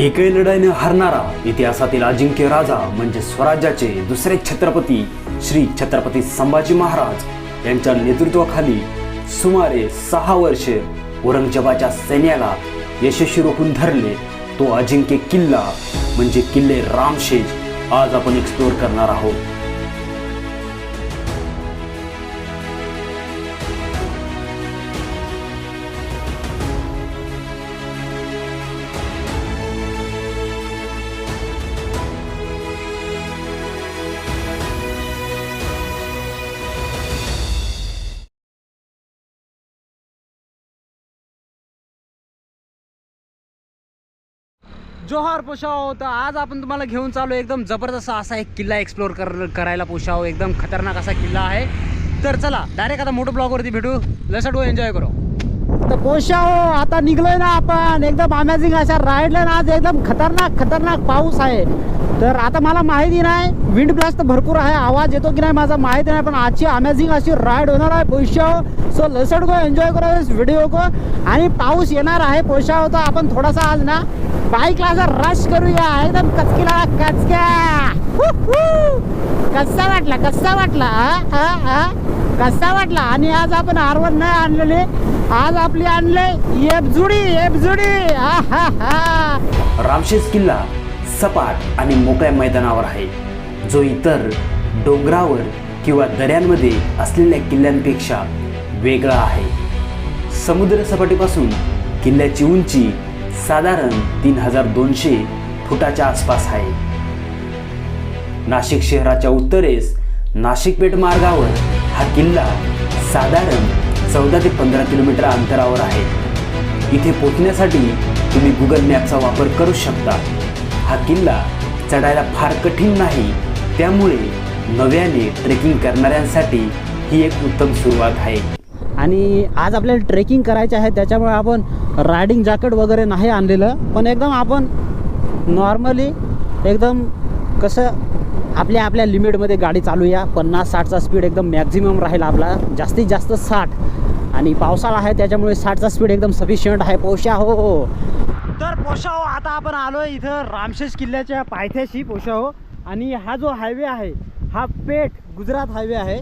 एकही लढाईने हरणारा इतिहासातील अजिंक्य राजा म्हणजे स्वराज्याचे दुसरे छत्रपती श्री छत्रपती संभाजी महाराज यांच्या नेतृत्वाखाली सुमारे सहा वर्षे औरंगजेबाच्या सैन्याला यशस्वी रोखून धरले. तो अजिंक्य किल्ला म्हणजे किल्ले रामशेज आज आपण एक्सप्लोअर करणार आहोत. जोहार पोशाव तर आज आपण तुम्हाला घेऊन चालू एकदम जबरदस्त असा एक किल्ला एक्सप्लोअर कर करायला पोशाव. एकदम खतरनाक असा किल्ला आहे. तर चला डायरेक्ट आता मोठं ब्लॉगवरती भेटू. लसडू एन्जॉय करू. तर पोशाव आता निघलोय ना आपण. एकदम अमेझिंग अशा राईडला ना आज एकदम खतरनाक खतरनाक पाऊस आहे. तर आता मला माहिती नाही विंड ब्लास्ट भरपूर आहे आवाज येतो की नाही माझा माहिती नाही पण आजची अमेझिंग अशी राईड होणार आहे पोशाव सो लसड गो एन्जॉय करा व्हिडिओ को. आणि पाऊस येणार आहे पोशाव तर आपण थोडासा आज ना बाईकला जर रश करूया. एकदम कचकीला कचक्या. कसा वाटला कसा वाटला कसा वाटला? आणि आज आपण आरवण नाही आणलेले. आज आपली आणले एपजुडी एपजुडी आ हा हा. किल्ला. सपाट आणि मोकळ्या मैदानावर आहे. जो इतर डोंगरावर किंवा दऱ्यांमध्ये असलेल्या किल्ल्यांपेक्षा वेगळा आहे. समुद्रसपाटीपासून किल्ल्याची उंची साधारण तीन हजार दोनशे फुटाच्या आसपास आहे. नाशिक शहराच्या उत्तरेस नाशिकपेठ मार्गावर हा किल्ला साधारण चौदा ते पंधरा किलोमीटर अंतरावर आहे. इथे पोचण्यासाठी तुम्ही गुगल मॅपचा वापर करू शकता. हा किल्ला चढायला फार कठीण नाही. त्यामुळे नव्याने ट्रेकिंग करणाऱ्यांसाठी ही एक उत्तम सुरुवात आहे. आणि आज आपल्याला ट्रेकिंग करायचे आहे त्याच्यामुळे आपण रायडिंग जॅकेट वगैरे नाही आणलेलं. पण एकदम आपण नॉर्मली एकदम कसं आपल्या आपल्या लिमिटमध्ये गाडी चालूया. पन्नास साठचा स्पीड एकदम मॅक्झिमम राहील आपला. जास्तीत जास्त साठ. आणि पावसाळा आहे त्याच्यामुळे साठचा स्पीड एकदम सफिशियंट आहे. पोशा हो. हो. पोशाहो आता आपण आलो इथं रामशेष किल्ल्याच्या पायथ्याशी पोशाहो आणि हा जो हायवे आहे हा पेठ गुजरात हायवे आहे.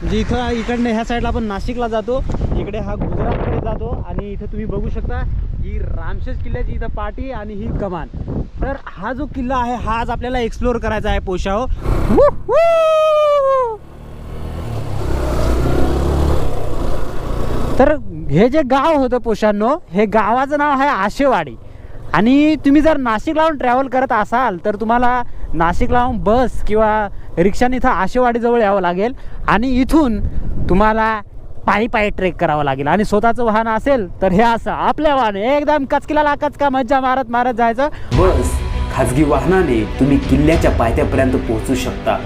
म्हणजे इथं इकडनं ह्या साईडला आपण नाशिकला जातो. इकडे हा गुजरातकडे जातो. आणि इथं तुम्ही बघू शकता ही रामशेष किल्ल्याची इथं पाटी आणि ही कमान. तर हा जो किल्ला आहे हा आज आपल्याला एक्सप्लोअर करायचा आहे पोशाहो तर हे जे गाव होतं पोशांनो हे गावाचं नाव आहे आशेवाडी. आणि तुम्ही जर नाशिक लावून ट्रॅव्हल करत असाल तर तुम्हाला नाशिक लावून बस किंवा रिक्षाने इथं आशेवाडीजवळ यावं लागेल. आणि इथून तुम्हाला पायी पायी ट्रेक करावं लागेल. आणि स्वतःचं वाहन असेल तर हे असं. आपल्या वाहन. एकदम कचकिला कचका. मज्जा मारत मारत जायचं. बस खाजगी वाहनाने तुम्ही किल्ल्याच्या पायथ्यापर्यंत पोहोचू शकता.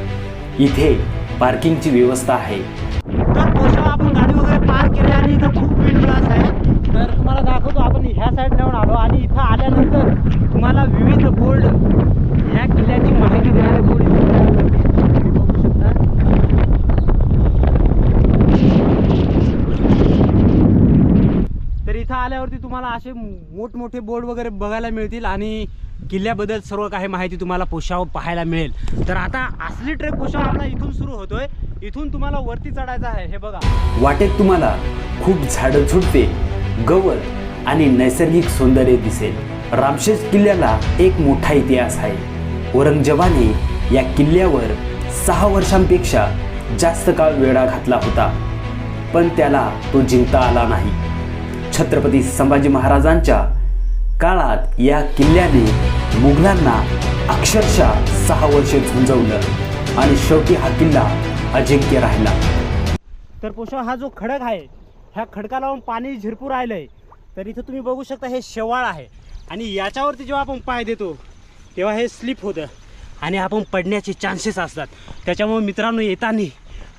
इथे पार्किंगची व्यवस्था आहे. तर आपण गाडी वगैरे पार्क केली आणि इथं खूप विंड ब्लास्ट आहे. तर तुम्हाला दाखवतो आपण ह्या साईड नेऊन आलो आणि इथं आल्यानंतर तुम्हाला विविध बोर्ड ह्या किल्ल्याची माहिती देणारे बोर्ड इथे तुम्ही बघू शकता. तर इथं आल्यावरती तुम्हाला असे मोठमोठे बोर्ड वगैरे बघायला मिळतील आणि किल्ल्याबद्दल सर्व काही माहिती तुम्हाला पोशाव पाहायला मिळेल. तर आता असली ट्रेक पोशाव आपला इथून सुरू होतोय. इथून तुम्हाला वरती चढायचं आहे. हे बघा. वाटेत तुम्हाला खूप झाडं झुडते. गवत आणि नैसर्गिक सौंदर्य दिसेल. रामशेज किल्ल्याला एक मोठा इतिहास आहे. औरंगजेबाने या किल्ल्यावर सहा वर्षांपेक्षा जास्त काळ वेढा घातला होता. पण त्याला तो जिंकता आला नाही. छत्रपती संभाजी महाराजांच्या काळात या किल्ल्याने मुघलांना अक्षरशः सहा वर्षे झुंजवलं आणि शेवटी हा किल्ला अजिंक्य राहिला. तर पोषा हा जो खडक आहे ह्या खडका लावून पाणी झिरपू राहिलंय तर इथं तुम्ही बघू शकता हे शेवाळ आहे. आणि याच्यावरती जेव्हा आपण पाय देतो तेव्हा हे स्लिप होतं. आणि आपण पडण्याचे चान्सेस असतात. त्याच्यामुळे मित्रांनो येताना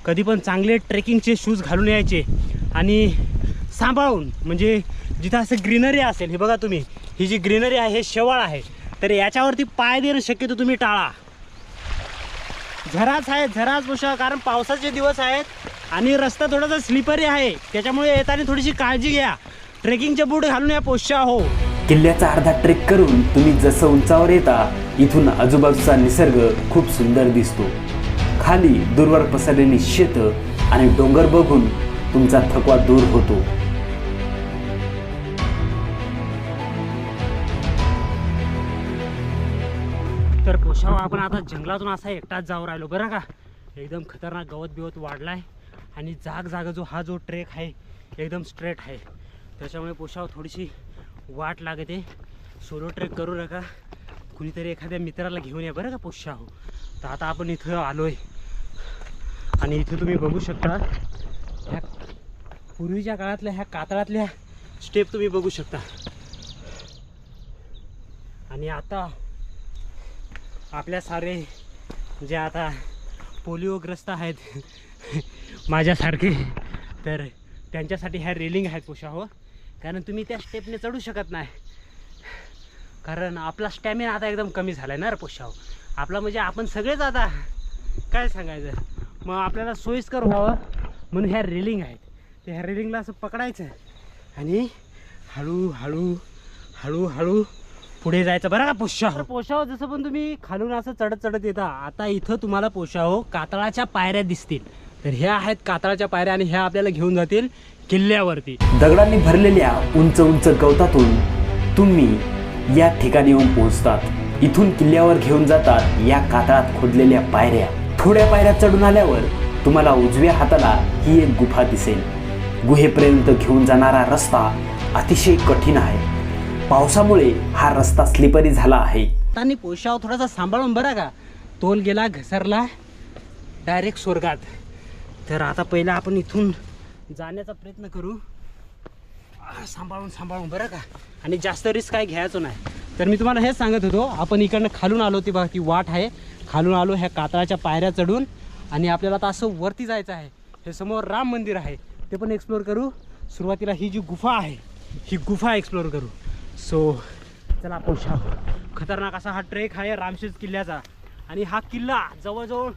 कधी पण चांगले ट्रेकिंगचे शूज घालून यायचे. आणि सांभाळून म्हणजे जिथं असं ग्रीनरी असेल हे बघा तुम्ही ही जी ग्रीनरी आहे हे शेवाळ आहे. तर याच्यावरती पाय देणं शक्यतो तुम्ही टाळा. झराच आहे झराच पोषा कारण पावसाचे दिवस आहेत आणि रस्ता थोडासा स्लिपरी आहे. त्याच्यामुळे येताना थोडीशी काळजी घ्या. ट्रेकिंगचे बूट घालून या पोषा हो किल्ल्याचा अर्धा ट्रेक करून तुम्ही जसं उंचावर येता इथून आजूबाजूचा निसर्ग खूप सुंदर दिसतो. खाली दूरवर पसरलेली शेतं आणि डोंगर बघून तुमचा थकवा दूर होतो. आता जंगलातून असा एकटाच जाऊ राहिलो बरं का. एकदम खतरनाक गवत बिवत वाढलाय आणि जाग जागा जो हा जो ट्रेक आहे एकदम स्ट्रेट आहे. त्याच्यामुळे पोशाव थोडीशी वाट लागते. सोलो ट्रेक करू नका. कुणीतरी एखाद्या मित्राला घेऊन या बरं का पोशाव तर आता आपण इथं आलोय. आणि इथं तुम्ही बघू शकता ह्या पूर्वीच्या काळातल्या ह्या कातळातल्या स्टेप तुम्ही बघू शकता. आणि आता आपल्या सारे जे आता पोलिओग्रस्त आहेत माझ्यासारखे तर त्यांच्यासाठी ह्या रेलिंग आहेत पोशाव हो. कारण तुम्ही त्या स्टेपने चढू शकत नाही. कारण आपला स्टॅमिना आता एकदम कमी झाला आहे ना रे पोशाव हो. आपला म्हणजे आपण सगळेच आता काय सांगायचं? मग आपल्याला सोयीस्कर व्हावं म्हणून ह्या रेलिंग आहेत. ते ह्या रेलिंगला असं पकडायचं आणि हळूहळू हळूहळू पुढे जायचं. बरं का पोशाव पोशाव जसं पण तुम्ही खालून असं चढत चढत येता आता इथं तुम्हाला पोशाव कातळाच्या पायऱ्या दिसतील. तर ह्या आहेत कातळाच्या पायऱ्या आणि ह्या आपल्याला घेऊन जातील किल्ल्यावरती. दगडांनी भरलेल्या उंच उंच गवतातून तुम्ही या ठिकाणी येऊन पोहोचतात. इथून किल्ल्यावर घेऊन जातात या कातळात खोदलेल्या पायऱ्या. थोड्या पायऱ्या चढून आल्यावर तुम्हाला उजव्या हाताला ही एक गुफा दिसेल. गुहेपर्यंत घेऊन जाणारा रस्ता अतिशय कठीण आहे. पावसामुळे हा रस्ता स्लिपरी झाला आहे. आणि पोशाव थोडासा सांभाळून बरा का? तोल गेला घसरला डायरेक्ट स्वर्गात. तर आता पहिला आपण इथून जाण्याचा प्रयत्न करू. सांभाळून सांभाळून बरं का? आणि जास्त रिस्क काय घ्यायचो नाही. तर मी तुम्हाला हेच सांगत होतो आपण इकडनं खालून आलो ती बघा ती वाट आहे. खालून आलो ह्या कातळाच्या पायऱ्या चढून. आणि आपल्याला आता असं वरती जायचं आहे. हे समोर राम मंदिर आहे. ते पण एक्सप्लोअर करू. सुरुवातीला ही जी गुफा आहे ही गुफा एक्सप्लोअर करू. सो चला पोशा खतरनाक असा हा ट्रेक आहे रामशेज किल्ल्याचा. आणि हा किल्ला जवळजवळ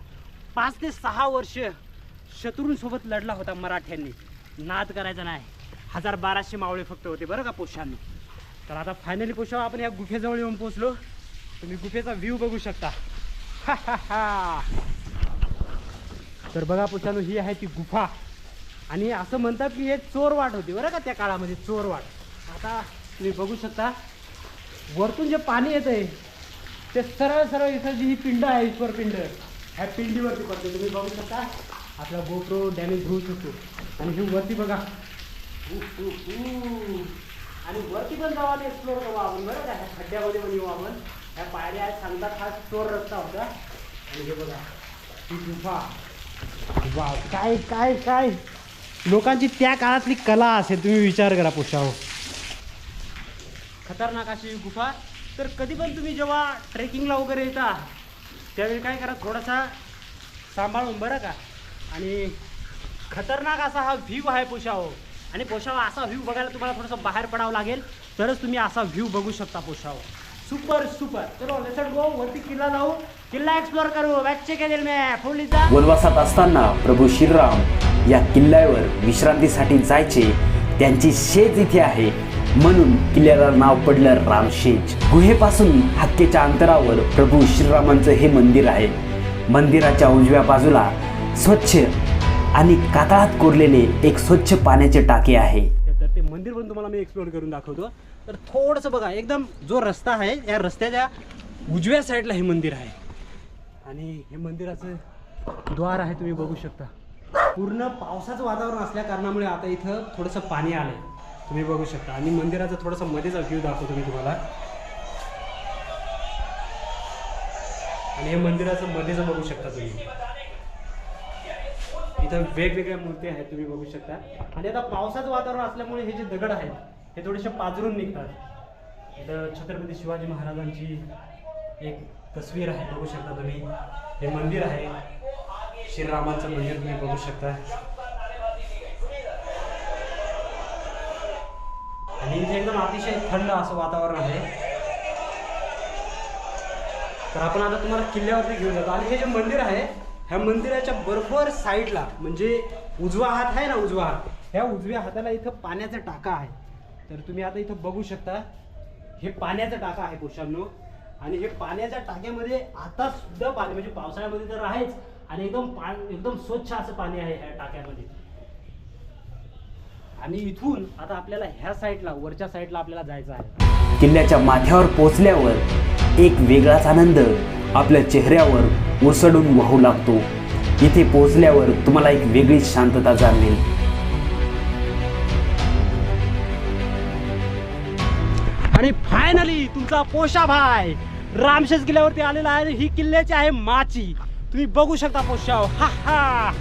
पाच ते सहा वर्ष शत्रूंसोबत लढला होता मराठ्यांनी. नाद करायचा नाही. हजार बाराशे मावळे फक्त होते बरं का पोशांनी. तर आता फायनली पोषा आपण या गुफेजवळ येऊन पोचलो तुम्ही गुफेचा व्ह्यू बघू शकता. तर बघा पोषानो ही आहे ती गुफा. आणि असं म्हणतात की हे चोर वाट होती बरं का त्या काळामध्ये चोर वाट आता तुम्ही बघू शकता. वरतून जे पाणी येत आहे ते सरळ सरळ इथं जी ही पिंड आहे ईश्वर पिंड ह्या पिंडीवरती पडते तुम्ही बघू शकता आपला गोप्रो डॅमेज होऊ शकतो. आणि ही वरती बघा. उ, आणि वरती पण जाऊ आणि एक्सप्लोर करू आपण. बरं का? ह्या खड्ड्यामध्ये पण येऊ आपण. ह्या पायऱ्या आहेत सांगतात हा चोर रस्ता होता. आणि हे बघा ही गुफा. वा काय काय काय? लोकांची त्या काळातली कला असेल तुम्ही विचार करा पोशाव खतरनाक अशी गुफा. तर कधी पण तुम्ही जेव्हा ट्रेकिंगला वगैरे येता त्यावेळी काय करा थोडासा सांभाळून बरं का. आणि खतरनाक असा हा व्ह्यू आहे पोशाव आणि पोशाव असा व्ह्यू बघायला तुम्हाला थोडंसं बाहेर पडावं लागेल. तरच तुम्ही असा व्ह्यू बघू शकता पोशाव सुपर सुपर चलो लेट्स गो वरती किल्ला जाऊ किल्ला एक्सप्लोअर करू. बच्चे केलेल मी फुलीचा वनवासात असताना प्रभू श्रीराम या किल्ल्यावर विश्रांतीसाठी जायचे त्यांची शेज इथे आहे. म्हणून किल्ल्याला नाव पडलं रामशेज. गुहेपासून हक्केच्या अंतरावर प्रभू श्रीरामांचं हे मंदिर आहे. मंदिराच्या उजव्या बाजूला स्वच्छ आणि कातळात कोरलेले एक स्वच्छ पाण्याचे टाके आहे. तर ते मंदिर पण तुम्हाला मी एक्सप्लोर करून दाखवतो. तर थोडंसं बघा एकदम जो रस्ता आहे या रस्त्याच्या उजव्या साईडला हे मंदिर आहे. आणि हे मंदिराचं द्वार आहे तुम्ही बघू शकता. पूर्ण पावसाचं वातावरण असल्या कारणामुळे आता इथं थोडंसं पाणी आलं आहे तुम्ही बघू शकता. आणि मंदिराचा थोडासा मध्येचा व्ह्यू दाखवतो मी तुम्हाला. आणि हे मंदिराचं मध्येच बघू शकता तुम्ही. इथं वेगवेगळ्या मूर्ती आहेत तुम्ही बघू शकता. आणि आता पावसाचं वातावरण असल्यामुळे हे जे दगड आहेत हे थोडेसे पाजरून निघतात. इथं छत्रपती शिवाजी महाराजांची एक तस्वीर आहे बघू शकता तुम्ही. हे मंदिर आहे. श्रीरामाचं मंदिर तुम्ही बघू शकता. आणि इथे एकदम अतिशय थंड असं वातावरण आहे. तर आपण आता तुम्हाला किल्ल्यावरती घेऊन जातो. आणि हे जे मंदिर आहे ह्या मंदिराच्या बरोबर साईडला म्हणजे उजवा हात आहे ना उजवा हात? ह्या उजव्या हाताला इथं पाण्याचा टाका आहे. तर तुम्ही आता इथं बघू शकता हे पाण्याचा टाका आहे पुरुषांनो आणि हे पाण्याच्या टाक्यामध्ये आता सुद्धा पाणी म्हणजे पावसाळ्यामध्ये तर आहेच आणि एकदम पा एकदम स्वच्छ असं पाणी आहे ह्या टाक्यामध्ये. आणि इथून आता आपल्याला ह्या साईडला वरच्या साईडला आपल्याला जायचं आहे. किल्ल्याच्या माथ्यावर पोचल्यावर एक वेगळाच आनंद आपल्या चेहऱ्यावर ओसडून वाहू लागतो. इथे पोचल्यावर तुम्हाला एक वेगळी शांतता जाणवेल. आणि फायनली तुमचा पोशा भाई रामशेष किल्ल्यावरती आलेला आहे ही किल्ल्याची आहे माची. तुम्ही बघू शकता पोशाव हा हा.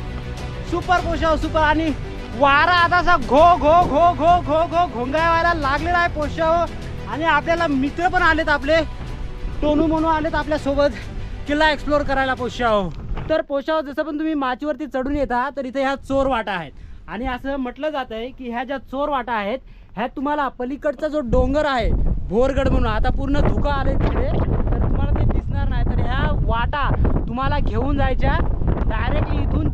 सुपर पोशाव सुपर आणि वारा आता असा घो घो घो घो घो घो घोंगाय व्हायला लागलेला आहे पोशाव आणि आपल्याला मित्र पण आलेत आपले. टोनू म्हणून आलेत आपल्यासोबत किल्ला एक्सप्लोर करायला पोशाव तर पोशाव जसं पण तुम्ही माचीवरती चढून येता तर इथे ह्या चोर वाटा आहेत. आणि असं म्हटलं जात आहे की ह्या ज्या चोर वाटा आहेत ह्या तुम्हाला पलीकडचा जो डोंगर आहे भोरगड म्हणून आता पूर्ण धुका आले तिकडे तर तुम्हाला ते दिसणार नाही. तर ह्या वाटा तुम्हाला घेऊन जायच्या. डायरेक्टली इथून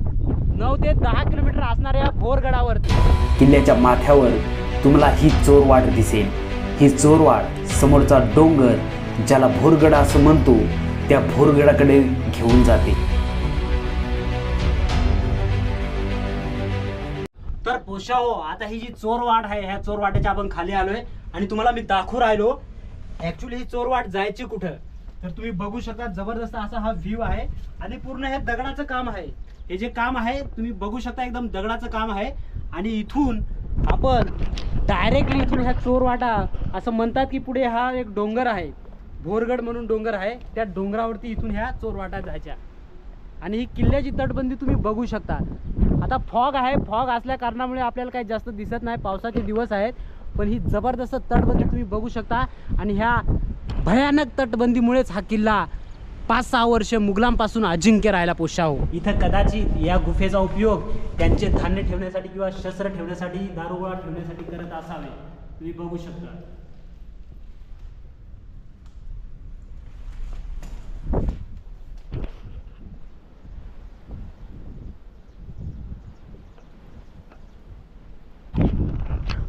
नऊ ते दहा किलोमीटर असणाऱ्या भोरगडावरती. किल्ल्याच्या माथ्यावर तुम्हाला ही चोरवाट दिसेल. ही चोरवाट समोरचा डोंगर ज्याला भोरगड असं म्हणतो त्या भोरगडाकडे घेऊन जाते. तर पोशाओ आता ही जी चोरवाट आहे ह्या चोरवाटेच्या आपण खाली आलोय. आणि तुम्हाला मी दाखवू राहिलो ऍक्च्युली ही चोरवाट जायची कुठं? तर तुम्ही बघू शकता जबरदस्त असा हा व्ह्यू आहे. आणि पूर्ण हे दगडाचं काम आहे. हे जे काम आहे तुम्ही बघू शकता एकदम दगडाचं काम आहे. आणि इथून आपण डायरेक्टली इथून ह्या चोरवाटा असं म्हणतात की पुढे हा एक डोंगर आहे. भोरगड म्हणून डोंगर आहे. त्या डोंगरावरती इथून ह्या चोरवाटा जायच्या. आणि ही किल्ल्याची तटबंदी तुम्ही बघू शकता. आता फॉग आहे. फॉग असल्या कारणामुळे आपल्याला काही जास्त दिसत नाही. पावसाचे दिवस आहेत. पण ही जबरदस्त तटबंदी तुम्ही बघू शकता. आणि ह्या भयानक तटबंदीमुळेच हा किल्ला पाच सहा वर्ष मुघलांपासून अजिंक्य राहायला पोशाव हो. इथं कदाचित या गुफेचा उपयोग त्यांचे धान्य ठेवण्यासाठी किंवा शस्त्र ठेवण्यासाठी दारुगोळा ठेवण्यासाठी करत असावे. तुम्ही बघू शकता.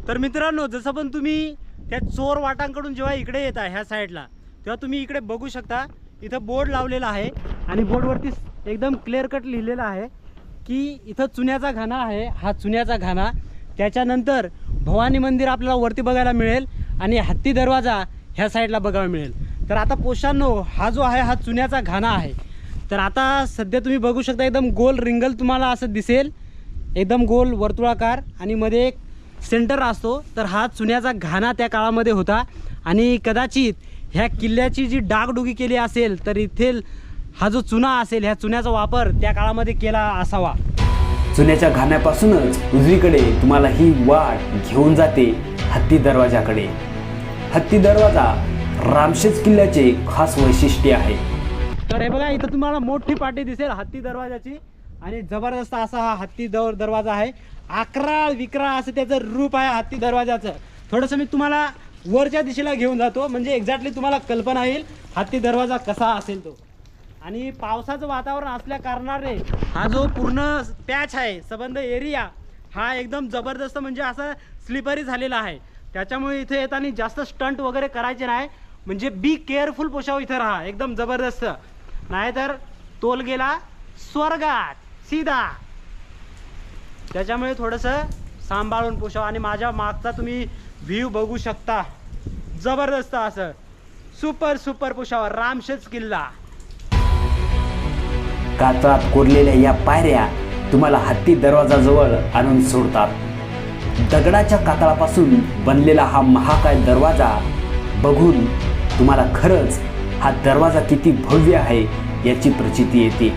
तर मित्रांनो जसं पण तुम्ही त्या चोर वाटांकडून जेव्हा इकडे येता ह्या साईडला तेव्हा तुम्ही इकडे बघू शकता इथं बोर्ड लावलेला आहे आणि बोर्डवरती एकदम क्लिअर कट लिहिलेलं आहे की इथं चुन्याचा घाणा आहे. हा चुन्याचा घाणा. त्याच्यानंतर भवानी मंदिर आपल्याला वरती बघायला मिळेल आणि हत्ती दरवाजा ह्या साईडला बघायला मिळेल. तर आता पोशांनो हा जो आहे हा चुन्याचा घाणा आहे. तर आता सध्या तुम्ही बघू शकता एकदम गोल रिंगल तुम्हाला असं दिसेल. एकदम गोल वर्तुळाकार आणि मध्ये एक सेंटर असतो. तर हा चुन्याचा घाणा त्या काळामध्ये होता. आणि कदाचित ह्या किल्ल्याची जी डागडुगी केली असेल तर इथे हा जो चुना असेल ह्या चुन्याचा वापर त्या काळामध्ये केला असावा. चुन्याच्या घाण्यापासूनच उजवीकडे तुम्हाला ही वाट घेऊन जाते हत्ती दरवाजाकडे. हत्ती दरवाजा रामशेज किल्ल्याचे खास वैशिष्ट्य आहे. तर हे बघा इथं तुम्हाला मोठी पाटी दिसेल हत्ती दरवाजाची. आणि जबरदस्त असा हा हत्ती दर दरवाजा आहे. अकरा विकरा असं त्याचं रूप आहे हत्ती दरवाजाचं. थोडंसं मी तुम्हाला वरच्या दिशेला घेऊन जातो. म्हणजे एक्झॅक्टली तुम्हाला कल्पना येईल हत्ती दरवाजा कसा असेल तो. आणि पावसाचं वातावरण असल्या कारणाने हा जो पूर्ण पॅच आहे सबंध एरिया हा एकदम जबरदस्त म्हणजे असं स्लिपरी झालेला आहे. त्याच्यामुळे इथे येताना जास्त स्टंट वगैरे करायचे नाही. म्हणजे बी केअरफुल पोशाव इथे राहा एकदम जबरदस्त. नाहीतर तोल गेला स्वर्गात सीधा. त्याच्यामुळे थोडंसं सांभाळून पोशाव आणि माझ्या मागचा तुम्ही व्ह्यू बघू शकता. जबरदस्त असं. सुपर सुपर पुषावर रामशेज किल्ला. कातळात कोरलेल्या या पायऱ्या तुम्हाला हत्ती दरवाजाजवळ आणून सोडतात. दगडाच्या कातळापासून बनलेला हा महाकाय दरवाजा बघून तुम्हाला खरंच हा दरवाजा किती भव्य आहे याची प्रचिती येते.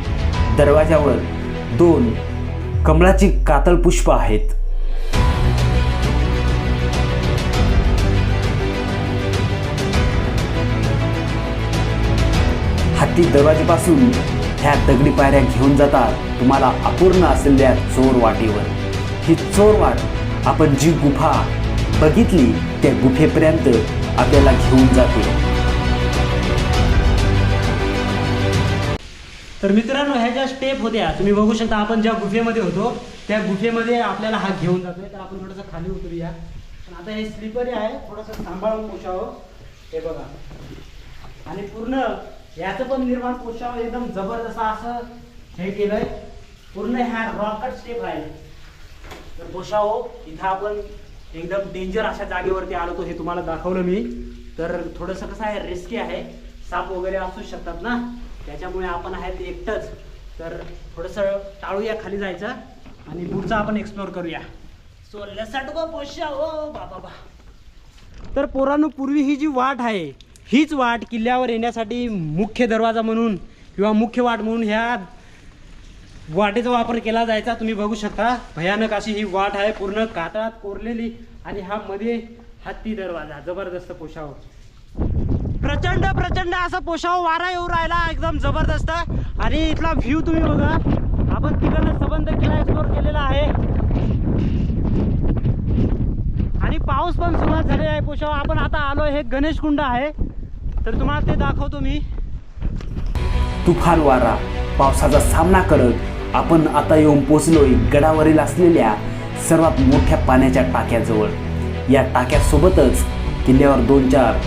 दरवाजावर दोन कमळाची कातळ पुष्प आहेत. हत्ती दरवाजेपासून ह्या दगडी पायऱ्या घेऊन जातात तुम्हाला अपूर्ण असलेल्या चोर वाटेवर. ही चोर वाट आपण जी गुफा बघितली त्या गुफेपर्यंत आपल्याला घेऊन जाते. तर मित्रांनो ह्या ज्या स्टेप होत्या तुम्ही बघू शकता आपण ज्या गुफेमध्ये होतो त्या गुफेमध्ये आपल्याला हा घेऊन जातोय. तर आपण थोडंसं खाली उतरूया. पण आता हे स्लिपरी आहे. थोडंसं सांभाळून पोचावं हे बघा. आणि पूर्ण याचं पण निर्माण कोशावर एकदम जबरदस्त असं हे केलंय. पूर्ण ह्या रॉकेट स्टेप आहे तर पोषाव इथं आपण एकदम डेंजर अशा जागेवरती आलो होतो हे तुम्हाला दाखवलं मी. तर थोडंसं कसं आहे रिस्की आहे. साप वगैरे असू शकतात ना. त्याच्यामुळे आपण आहे ते एकटंच. तर थोडंसं टाळूया खाली जायचं. आणि पुढचं आपण एक्सप्लोर करूया. सो लेट्स गो पोषाव ओ बाबा बा तर पोरांनो पूर्वी ही जी वाट आहे हीच वाट किल्ल्यावर येण्यासाठी मुख्य दरवाजा म्हणून किंवा मुख्य वाट म्हणून ह्या वाटेचा वापर केला जायचा तुम्ही बघू शकता. भयानक अशी ही वाट आहे पूर्ण कातळात कोरलेली आणि हा मध्ये हत्ती दरवाजा जबरदस्त पोशाव प्रचंड प्रचंड असा पोशाव वारा येऊ राहिला एकदम जबरदस्त. आणि इथला व्ह्यू तुम्ही बघा आपण तिकडनं संबंध किल्ला एक्सप्लोर केलेला आहे. आणि पाऊस पण सुरुवात झालेला आहे पोशाव आपण आता आलो हे गणेश कुंड आहे. तर तुम्हाला ते दाखवतो मी तुफान वारा पावसाचा सामना करत आपण आता येऊन पोचलोय गडावरील असलेल्या सर्वात मोठ्या पाण्याच्या टाक्याजवळ. या टाक्यासोबतच किल्ल्यावर दोन चार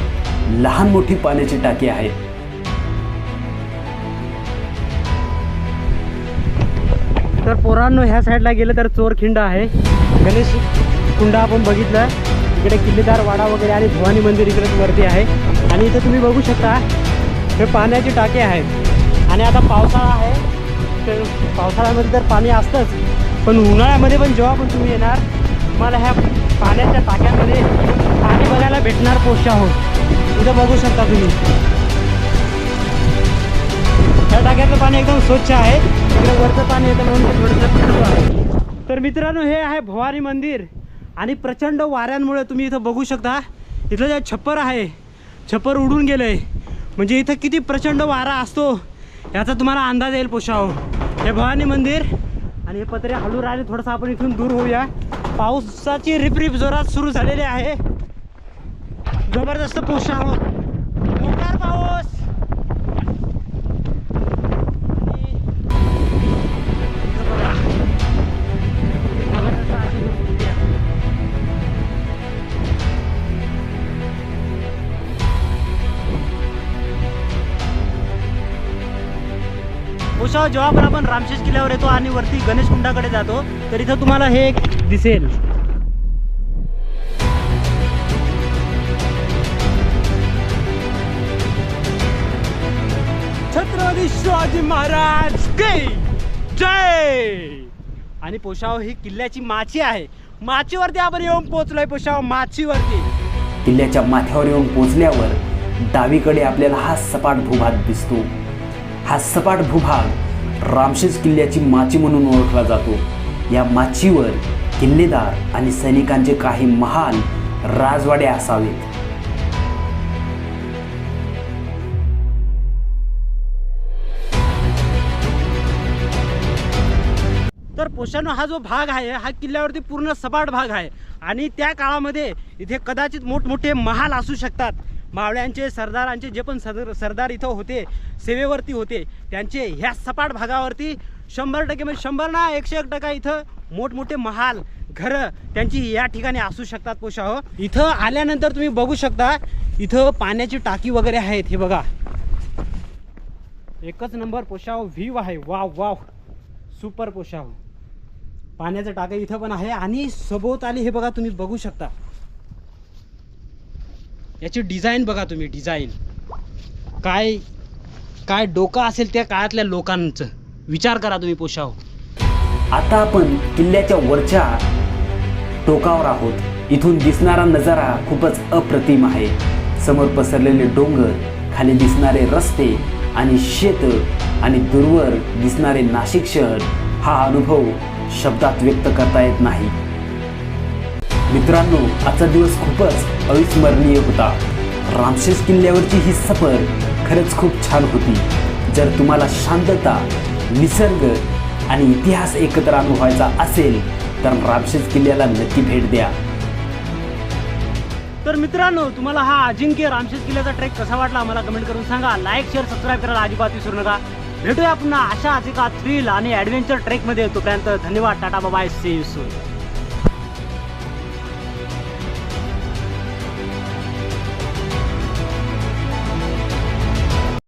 लहान मोठी पाण्याची टाकी आहेत. तर पोरांनो ह्या साईडला गेलं तर चोरखिंड आहे. गणेश कुंड आपण बघितलं. इकडे किल्लेदार वाडा वगैरे आणि भवानी मंदिर इकडे वरती आहे. आणि इथं तुम्ही बघू शकता हे पाण्याची टाके आहेत. आणि आता पावसाळा आहे तर पावसाळ्यामध्ये तर पाणी असतंच पण उन्हाळ्यामध्ये पण जेव्हा पण तुम्ही येणार तुम्हाला ह्या पाण्याच्या टाक्यामध्ये पाणी बघायला भेटणार पोषा आहोत इथं बघू शकता तुम्ही. ह्या टाक्यातलं पाणी एकदम स्वच्छ आहे. इकडे वरचं पाणी येतं म्हणून थोडंसं आहे तर मित्रांनो हे आहे भवानी मंदिर. आणि प्रचंड वाऱ्यांमुळे तुम्ही इथं बघू शकता. इथलं जे छप्पर आहे छप्पर उडून गेलं आहे म्हणजे इथं किती प्रचंड वारा असतो याचा तुम्हाला अंदाज येईल पोशाव हे भवानी मंदिर आणि हे पत्रे हलू राहिले थोडंसं आपण इथून दूर होऊया. पावसाची रिपरिप जोरात सुरू झालेली आहे. जबरदस्त पोशाव मोकार पाऊस! उषा जेव्हा पण आपण रामशेष किल्ल्यावर येतो आणि वरती गणेश कुंडाकडे जातो तर इथं तुम्हाला हे एक दिसेल. छत्रपती शिवाजी महाराज जय! आणि पोशाव ही किल्ल्याची माची आहे. माचीवरती आपण येऊन पोहोचलोय पोशाव माचीवरती. किल्ल्याच्या माथ्यावर येऊन पोचल्यावर डावीकडे आपल्याला हा सपाट भूभाग दिसतो. हा सपाट भूभाग रामशेज किल्ल्याची माची म्हणून ओळखला जातो. या माचीवर किल्लेदार आणि सैनिकांचे काही महाल राजवाडे असावेत. तर पोशानो हा जो भाग आहे हा किल्ल्यावरती पूर्ण सपाट भाग आहे. आणि त्या काळामध्ये इथे कदाचित मोठमोठे महाल असू शकतात. मावळ्यांचे सरदारांचे जे पण सर सरदार इथं होते सेवेवरती होते त्यांचे ह्या सपाट भागावरती शंभर टक्के म्हणजे शंभर ना एकशे एक टक्का इथं मोठमोठे महाल घरं त्यांची या ठिकाणी असू शकतात पोशाहो. इथं आल्यानंतर तुम्ही बघू शकता इथं पाण्याची टाकी वगैरे आहेत हे बघा. एकच नंबर पोशाव व्ह्यू आहे वाव वाव. सुपर पोशाव पाण्याचं टाकं इथं पण आहे आणि सभोवताली हे बघा तुम्ही बघू शकता. याची डिझाईन बघा तुम्ही डिझाईन. काय काय डोकं असेल त्या काळातल्या लोकांचं. विचार करा तुम्ही पोशाव आता आपण किल्ल्याच्या वरच्या टोकावर आहोत. इथून दिसणारा नजारा खूपच अप्रतिम आहे. समोर पसरलेले डोंगर खाली दिसणारे रस्ते आणि शेत आणि दूरवर दिसणारे नाशिक शहर हा अनुभव शब्दात व्यक्त करता येत नाही. मित्रांनो आजचा दिवस खूपच अविस्मरणीय होता. रामशेष किल्ल्यावरची ही सफर खरंच खूप छान होती. जर तुम्हाला शांतता निसर्ग आणि इतिहास एकत्र अनुभवायचा असेल तर रामशेष किल्ल्याला नक्की भेट द्या. तर मित्रांनो तुम्हाला हा अजिंक्य रामशेष किल्ल्याचा ट्रेक कसा वाटला आम्हाला कमेंट करून सांगा. लाईक शेअर सबस्क्राईब करायला अजिबात विसरू नका. भेटूया पुन्हा अशाच एका थ्रिल आणि ॲडव्हेंचर ट्रेकमध्ये तोपर्यंत धन्यवाद टाटा बाबाय सी यू सून